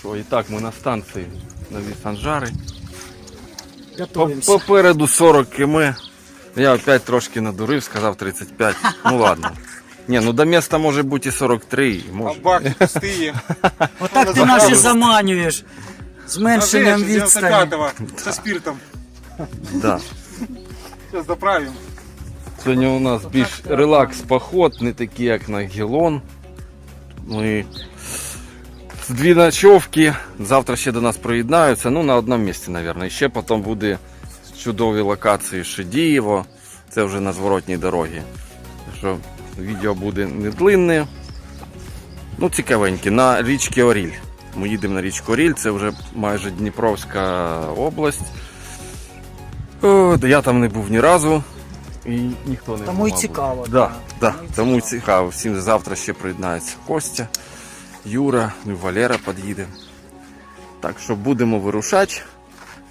Що, і так, ми на станції нові санжари. Готовимся. Попереду 40 км. Я опять трошки надурив, сказав 35. Ну ладно. Ні, ну до міста може бути і 43. і А Може. баки пустые. Отак ти нас і заманюєш. Зменшенням відстані. 95-го со спиртом. Да. Сейчас заправим. Сьогодні у нас більш релакс поход, не такий, як на Гелон. Ми дві ночовки. Завтра ще до нас приєднаються. Ну, на одному місці, мабуть. І ще потім буде чудові локації Шедієво. Це вже на зворотній дорогі. Так що відео буде не длинне. Ну, цікавеньке. На річці Оріль. Ми їдемо на річку Оріль, це вже майже Дніпровська область. О, я там не був ні разу. І ніхто не Тому й цікаво. Да, да, Тому цікаво. цікаво. Всім завтра ще приєднається Костя, Юра, ну і Валера під'їде. Так що будемо вирушати.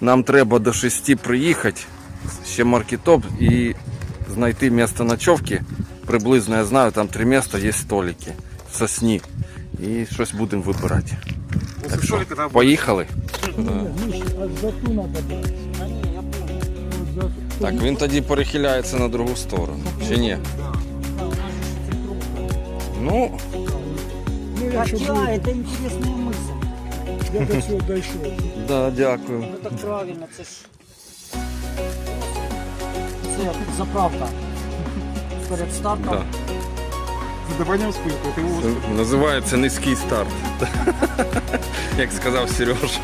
Нам треба до 6 приїхати, ще маркетоп і знайти місце ночовки. Приблизно я знаю, там три міста є столики в сосні. І щось будемо вибирати. После що, Поїхали. Так, він тоді перехиляється на другу сторону. Чи ні? Ну, Хотя, это интересная мысль. Я до цього дійшов. да, дякую. Ну так правильно, це ж. Це заправка. Перед стартом. Да. задаванием спирта. Это его Це Називається низький старт. Як сказав Сережа.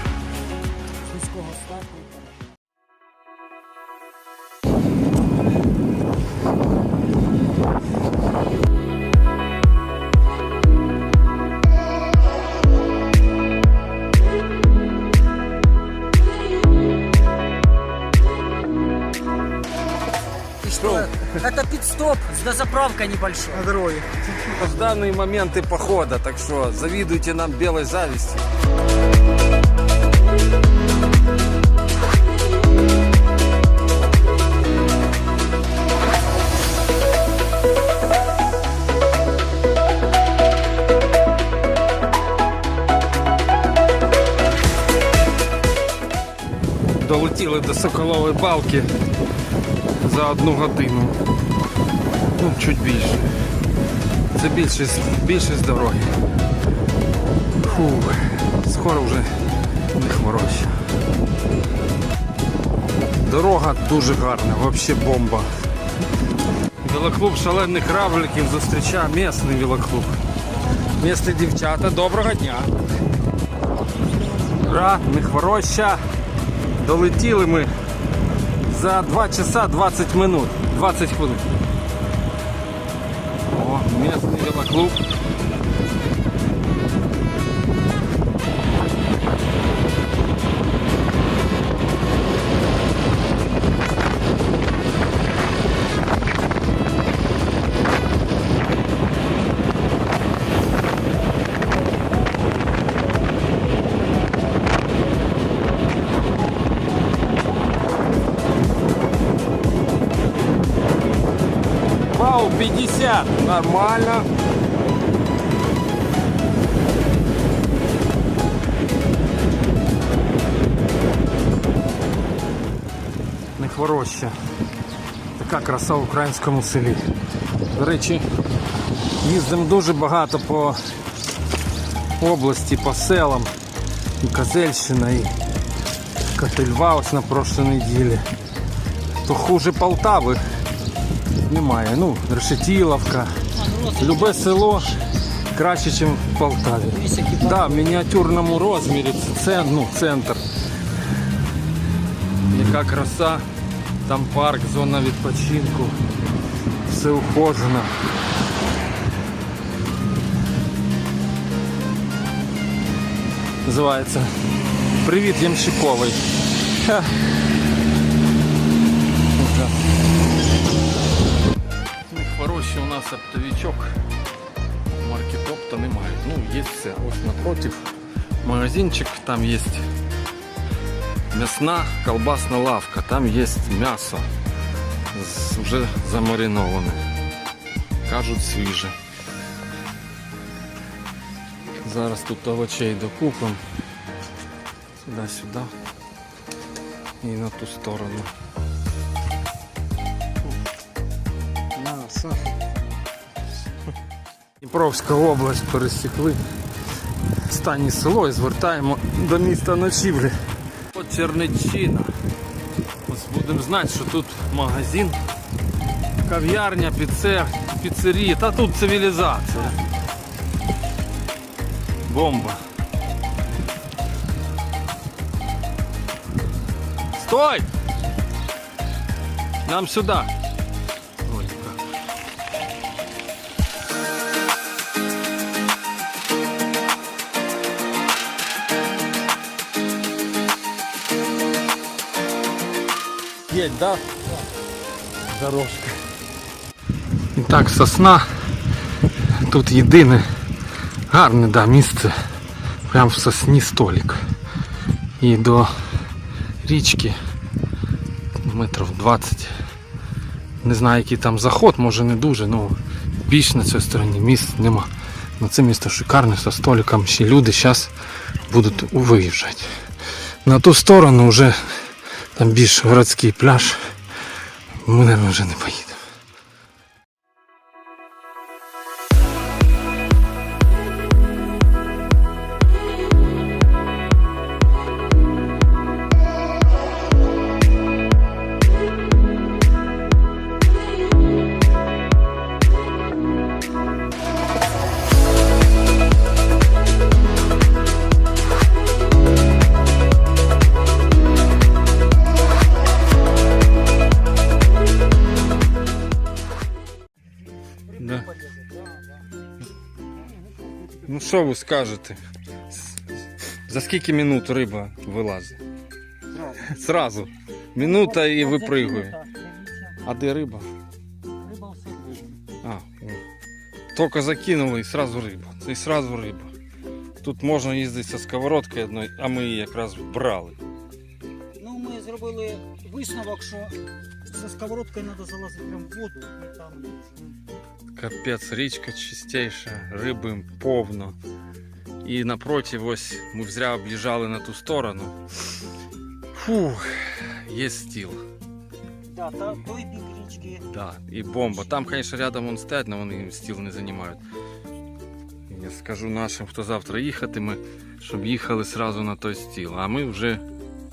Это пит-стоп с дозаправкой небольшой. на дороге. В даний моменти похода, так що завідуйте нам білої завісті. Долетіли до Соколової балки за одну годину. Ну, чуть більше. Це більше з дороги. Фу, скоро вже не хвороща. Дорога дуже гарна, взагалі бомба. Велоклуб шалених равликів зустрічає місний велоклуб. Місні дівчата, доброго дня. Ура, не хвороща. Долетіли ми за 2 часа 20 минут. 20 хвилин. О, местный велоклуб. Вау, 50. Нормально. Не хвороща. Така краса в українському селі. До речі, їздимо дуже багато по області, по селам. І Козельщина, і Котельва ось на прошлій неділі. То хуже Полтави немає. Ну, Решетіловка. Любе село краще, ніж в Полтаві. Да, в мініатюрному розмірі це ну, центр. Яка краса, там парк, зона відпочинку. Все ухожено. Називається Привіт Ямщиковий. хворощий у нас оптовичок. Маркетопта немає. Ну, є все. Ось напротив магазинчик, там є м'ясна колбасна лавка, там є м'ясо з- вже замариноване. Кажуть свіже. Зараз тут овочей докупимо. Сюди-сюди. І на ту сторону. На, Саша. Дніпровська область пересікли останнє село і звертаємо до міста ночівлі. От Чернеччина. Ось будемо знати, що тут магазин, кав'ярня, піцер, піцерія. Та тут цивілізація. Бомба. Стой! Нам сюди. Є, да? Дорожка. І сосна. Тут єдине гарне да, місце. Прям в сосні столик. І до річки метрів 20. Не знаю, який там заход, може не дуже, але більш на цій стороні місць нема. Ну це місто шикарне, со столиком ще люди зараз будуть виїжджати. На ту сторону вже там більш городський пляж. Ми, мабуть, вже не поїдемо. Що ви скажете? За скільки минут риба вилазить? Сразу. Минута і випригує. А де риба? Риба все А. Тільки закинули і сразу риба. Це і сразу риба. Тут можна їздити зі сковородкою одною, а ми її якраз брали. Ну, ми зробили висновок, що за сковородкою треба залазити прямо в воду і там. Капець, річка чистейша, риби повно. І напроти ось ми зря об'їжджали на ту сторону. Фух, є стіл. Да, та той бік річки. Да, і бомба. Там, звісно, рядом вон стоять, але вони стіл не займають. Я скажу нашим, хто завтра їхатиме, щоб їхали сразу на той стіл. А ми вже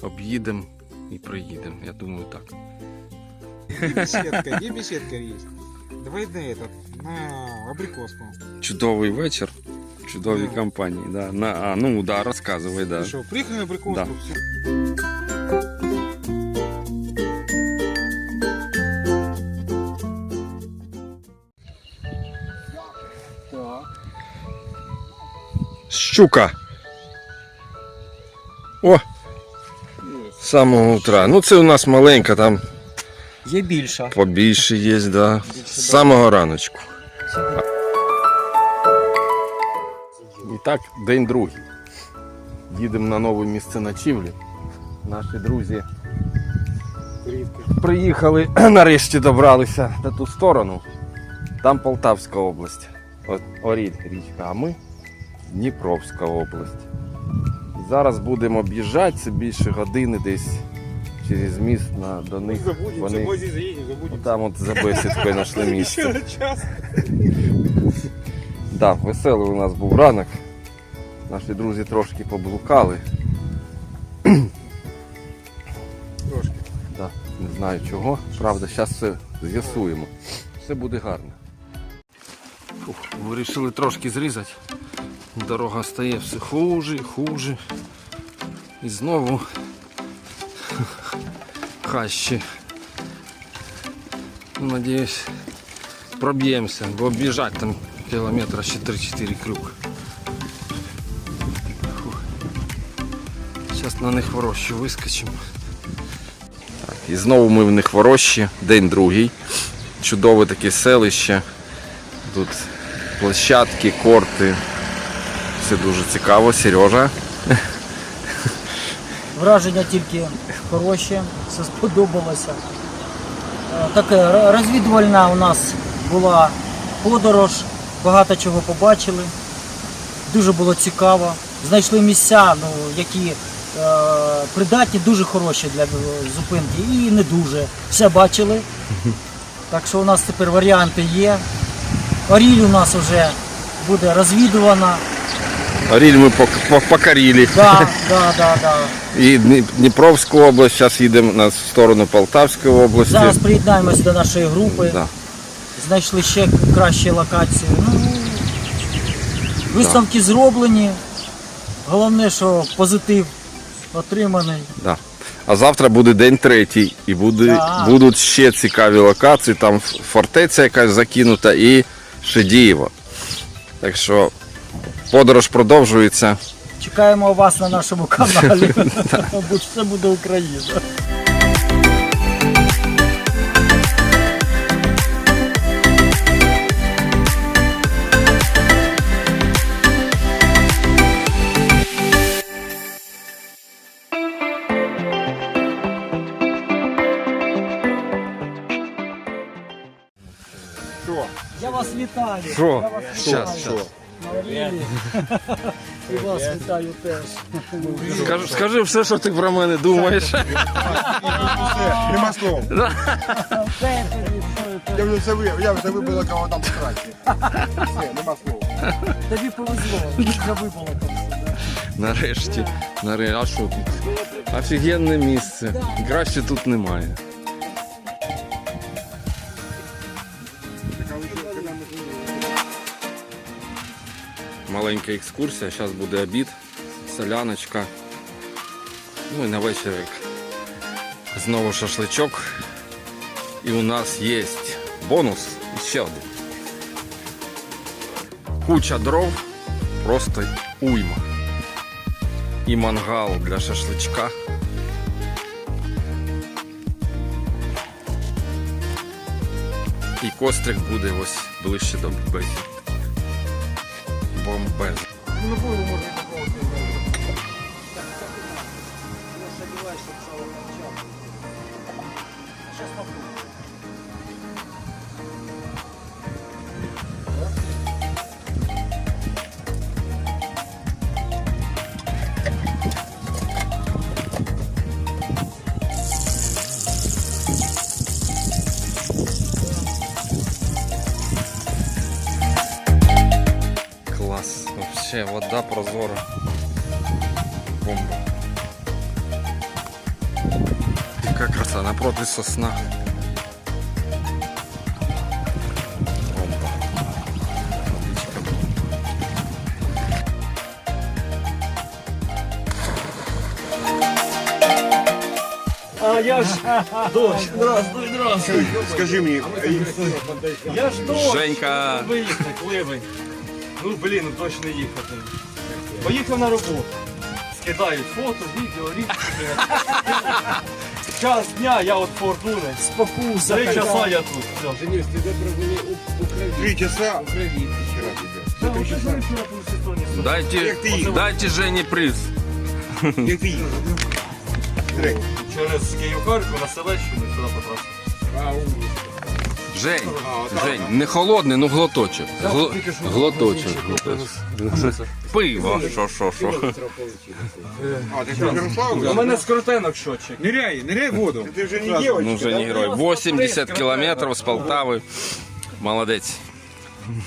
об'їдемо і приїдемо. Я думаю, так. Беседка, где беседка есть? Давай на этот, на абрикоску. Чудовий вечір. Чудові Ну. компанії. Да. На, а, ну да, розказуй, да. Ты что, приехали на абрикоску? Да. Так. Щука. О! З самого утра. Ну це у нас маленька, там Є більша. побільше є, да. З самого раночку. І так, день другий. Їдемо на нове місце ночівлі. Наші друзі приїхали, нарешті добралися на ту сторону. Там Полтавська область. От Оріль річка, а ми Дніпровська область. Зараз будемо об'їжджати, це більше години десь через міст на, до них. Вони там от за бесідкою знайшли місце. Да, веселий у нас був ранок. Наші друзі трошки поблукали. Трошки. Да, не знаю чого. Правда, зараз все з'ясуємо. Все буде гарно. Фух, вирішили трошки зрізати. Дорога стає все хуже, і хуже. І знову хащі. Ну, Надіюсь, проб'ємося, бо об'їжджати там кілометра ще 3-4 крюк. Зараз на них ворощу вискочимо. І знову ми в них ворощі, день другий. Чудове таке селище. Тут площадки, корти. Все дуже цікаво. Сережа. Враження тільки хороші, все сподобалося. Е, Таке розвідувальна у нас була подорож, багато чого побачили. Дуже було цікаво. Знайшли місця, ну, які е, придатні, дуже хороші для е, зупинки і не дуже. Все бачили. Так що у нас тепер варіанти є. Оріль у нас вже буде розвідувана. Оріль ми пок- пок- покорили. Да, да, да, да. І Дні- Дніпровську область, зараз їдемо на сторону Полтавської області. Зараз приєднаємось до нашої групи. Да. Знайшли ще кращі локації. Ну, виставки зроблені. Головне, що позитив отриманий. Да. А завтра буде день третій, і буде, Да. будуть ще цікаві локації. Там фортеця якась закинута і Шедієво. Так що подорож продовжується. Чекаємо вас на нашому каналі. Бо Це буде Україна. Я вас вітаю. Що? Я вас Щас, вітаю. На І вас вітаю теж. Скажи, скажи все, що ти про мене думаєш. Нема слов. Я вже все вибив, я вже вибила кого там краще. Все, нема слов. Тобі повезло, вже вибуло там. Нарешті. Нарешті. А що тут? Офігенне місце. Краще тут немає. Маленька екскурсія, зараз буде обід, соляночка. Ну і на вечір знову шашличок. І у нас є бонус ще один. Куча дров, просто уйма. І мангал для шашличка. І кострик буде ось ближче до бezi. открывай. Сейчас попробуем. вообще вода прозора краса, сосна. А я ж дощ, здравствуй, здравствуй. Скажи мені, Я ж дощ. Женька. Виїхати, ливень. Ну блін, ну точно їхати. Поїхав на роботу. Скидають фото, відео, різні. Час дня, я от фортуни. Спокуса. Три часа я тут. Все. три часа. Да, говорю, що я по Херсоні стою. Дайте, дайте Жені приз. Як ти їдеш? Через Київ-Харків на Селещину сюди потрапив. Жень, Жень, не холодний, ну глоточок. Гл... Глоточок. глоточок. Пиво. Що, що, що. А, ти що, У мене скрутенок щотчик. Ныряй, ныряй в воду. Ти вже не дівчинка, Ну вже не герой. 80 кілометрів з Полтави. Молодець.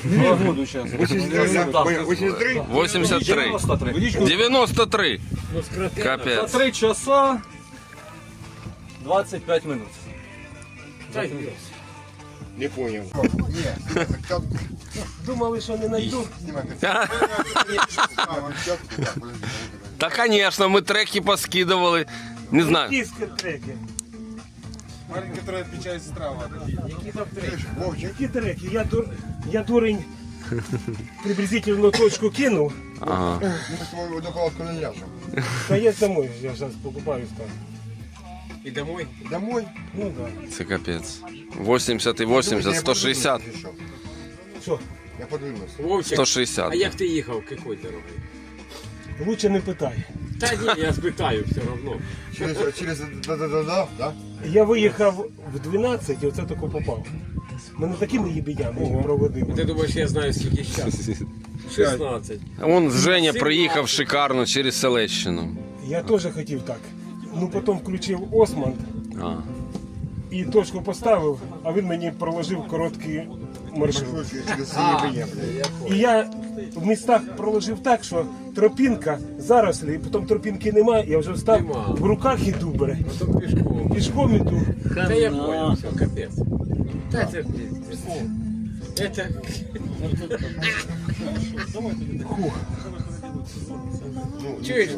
Не воду зараз. 83? 83. 93. 93. За 3 часа 25 минут. Не понял. Думали, що не знайду. Та, звісно, ми треки поскидували. Не знаю. Диски треки. Маленький, которая отвечает страва. Які там треки? Які треки? Я, дур... я дурень приблизительно точку кинув. Ага. Мы с тобой до палатку не ляжем. Та я домой, я зараз покупаюсь там. Домой? Домой? Ну да. Це капець. 80 і 80, 160. Що? Я подвинусь. Вовчик, 160. а як ти їхав, якою дорогою? Лучше не питай. Та ні, я спитаю все одно. Через, через, да-да-да-да. Я виїхав в 12 і оце тако попав. Мене такими їбідями проводили. Ти думаєш, я знаю скільки часу? 16. Вон Женя приїхав шикарно через Селещину. Я теж хотів так. Ну потім включив Осман А. і точку поставив, а він мені проложив короткий маршрут. І я в містах проложив так, що тропінка зарослі, і потім тропінки немає, я вже встав, Нема. в руках іду, бере. Потім пішком. Пішком іду. Та я понял, все, капець. Та це пиздец. Это... Чуєш,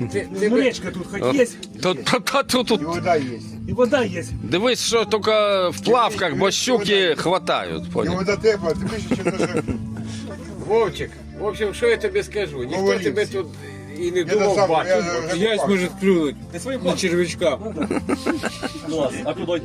ну, ти, ти Ну, би- річка тут хоч є, Тут, тут, тут, тут, И вода есть. і вода є. дивись, що тільки в плавках, бо щуки хватають. И Понял? вода тепла, ты видишь, чем даже... Вовчик, в общем, що я тобі скажу? Ніхто Повалився. тебе тут і не Я на думав самом... бачити. Я, Я может клюнуть на червячка. А куди?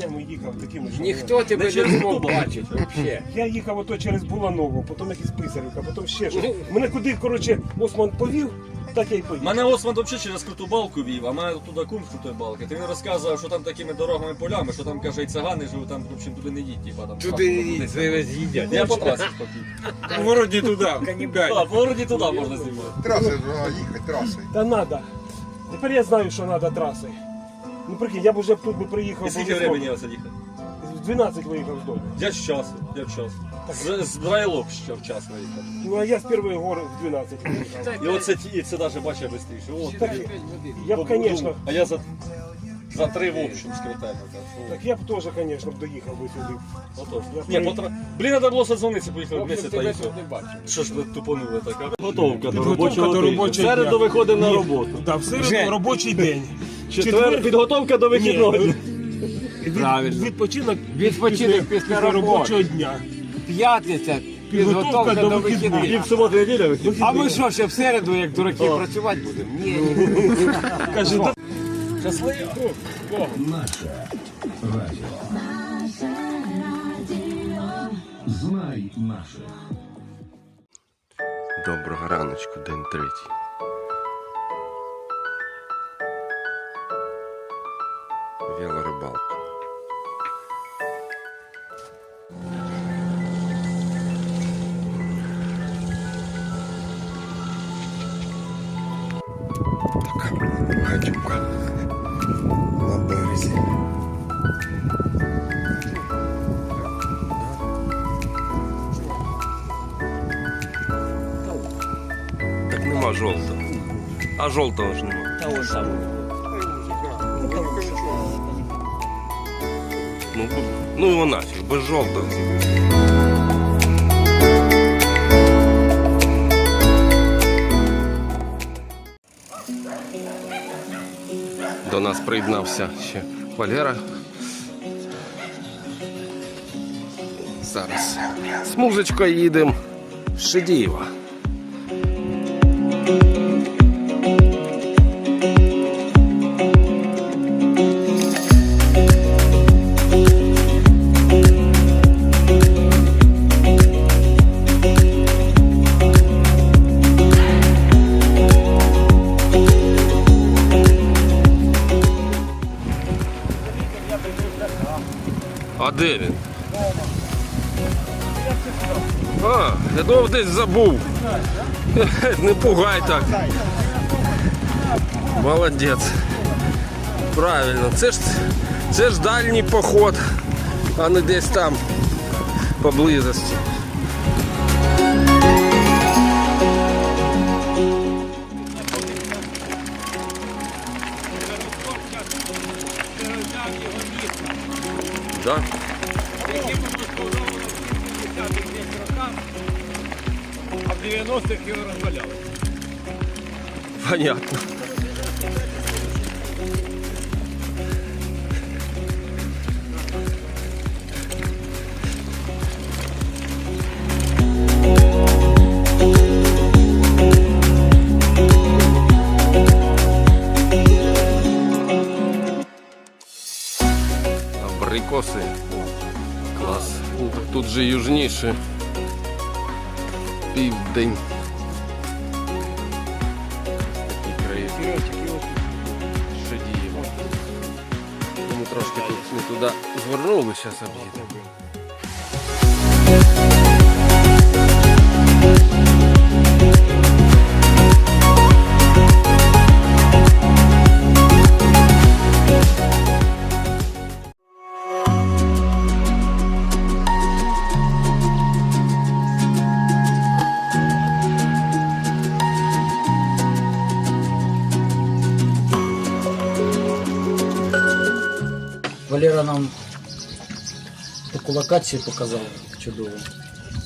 Їбінями їхав такими ж. Ніхто тебе не змог бачити взагалі. Я їхав ото через Буланову, потім якийсь писарівка, потім ще щось. Мене куди, коротше, Осман повів, так я й поїхав. Мене Осман взагалі через круту балку вів, а мене туди кум з крутої балки. Ти він розказував, що там такими дорогами полями, що там каже, і цигани живуть, там в общем, туди не їдь, типа там. Туди це з'їдять. Я по трасі. Поворот не туда. Так, городі туди можна знімати. Трасса, а, ехать трассой. Та надо. Тепер я знаю, що треба траси. Ну прикинь, я б вже тут би приїхав. І скільки обов'язково. времени оце їхати? В 12 виїхав з дому. Я з часу, я в час. З, з Драйлок ще вчасно їхав. Ну а я з першої гори в 12 виїхав. І оце ті- і це навіть бачить швидше. О, Так, я б, звісно, А я за, за три в общем скрутаю. так я б теж, звісно, б доїхав би сюди. Отож. Ні, при- потра... Блін, треба було созвонитися, поїхали вместе та і все. Що ж ви тупонули така? Готовка до робочого до робочого В середу виходимо на роботу. Да, в середу робочий день. Четвер, підготовка до вихідного. Ні. Від- Правильно. Відпочинок, Відпочинок після робочого дня. П'ятниця, Підготовка підготовка до до вихідних. І вихідних. в суботу неділя вихідний. А ми що, ще в середу, як дураки, працювати будемо? Ні, ні. Каже, «Да, Знай наше. Доброго раночку, день третій. Велорибалка. Така гадюка на березі. Так нема жовтого. А жовтого ж нема. Ну, ну його нафіг, без жовтого. До нас приєднався ще Валера. Зараз з музичкою їдемо в Шедієво. Десь забув. Не пугай так. Молодець. Правильно, це ж, це ж дальній поход, а не десь там поблизості. Да? 90-х його розваляли. Понятно. Абрикоси. Клас. Тут же южніше. Південь. Такі краї. Шадіємо. Ми трошки тут не туди звернули, зараз об'їдемо. Валера нам таку локацію показав чудову.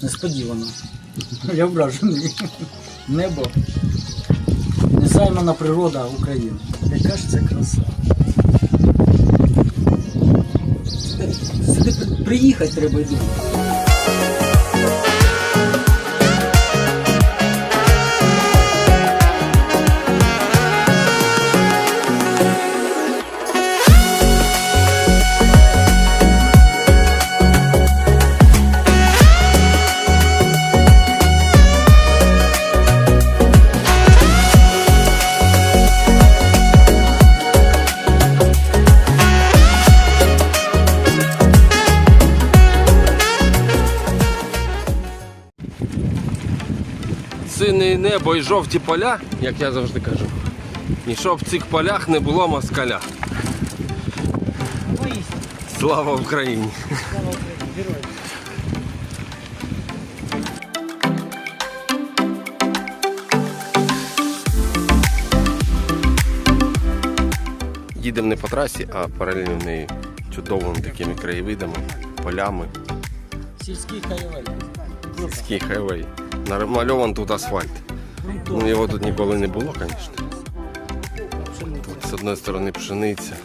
Несподівано. Я вражений. Небо. Незаймана природа України. Яка ж це краса. Сюди, приїхати треба і небо і жовті поля, як я завжди кажу. І щоб в цих полях не було москаля. Слава Україні! Їдемо не по трасі, а паралельно нею чудовими такими краєвидами, полями. Сільський краєвид. Сільський хайвей. Намальован тут асфальт. Ну, його тут ніколи не було, звісно. Тут з одної сторони пшениця,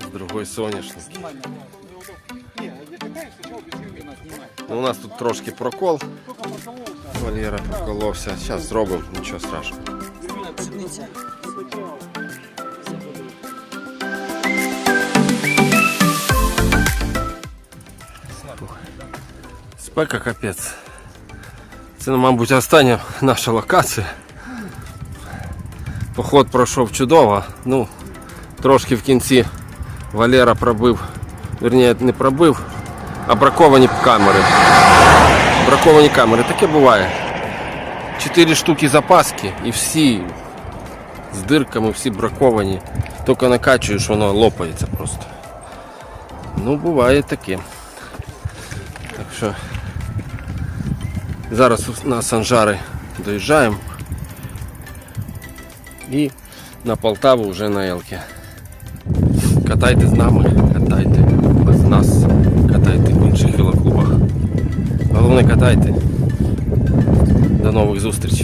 з другої соняшник. Ну, у нас тут трошки прокол. Валера проколовся. Зараз зробимо, нічого страшного. Спека капець. Це, мабуть, остання наша локація. Поход пройшов чудово. Ну, трошки в кінці Валера пробив, верніше не пробив, а браковані камери. Браковані камери, таке буває. Чотири штуки запаски і всі з дирками, всі браковані. Тільки накачуєш, воно лопається просто. Ну, буває таке. Так що зараз на Санжари доїжджаємо і на Полтаву вже на Елки. Катайте з нами, катайте без нас, катайте в інших велоклубах. Головне катайте. До нових зустрічей.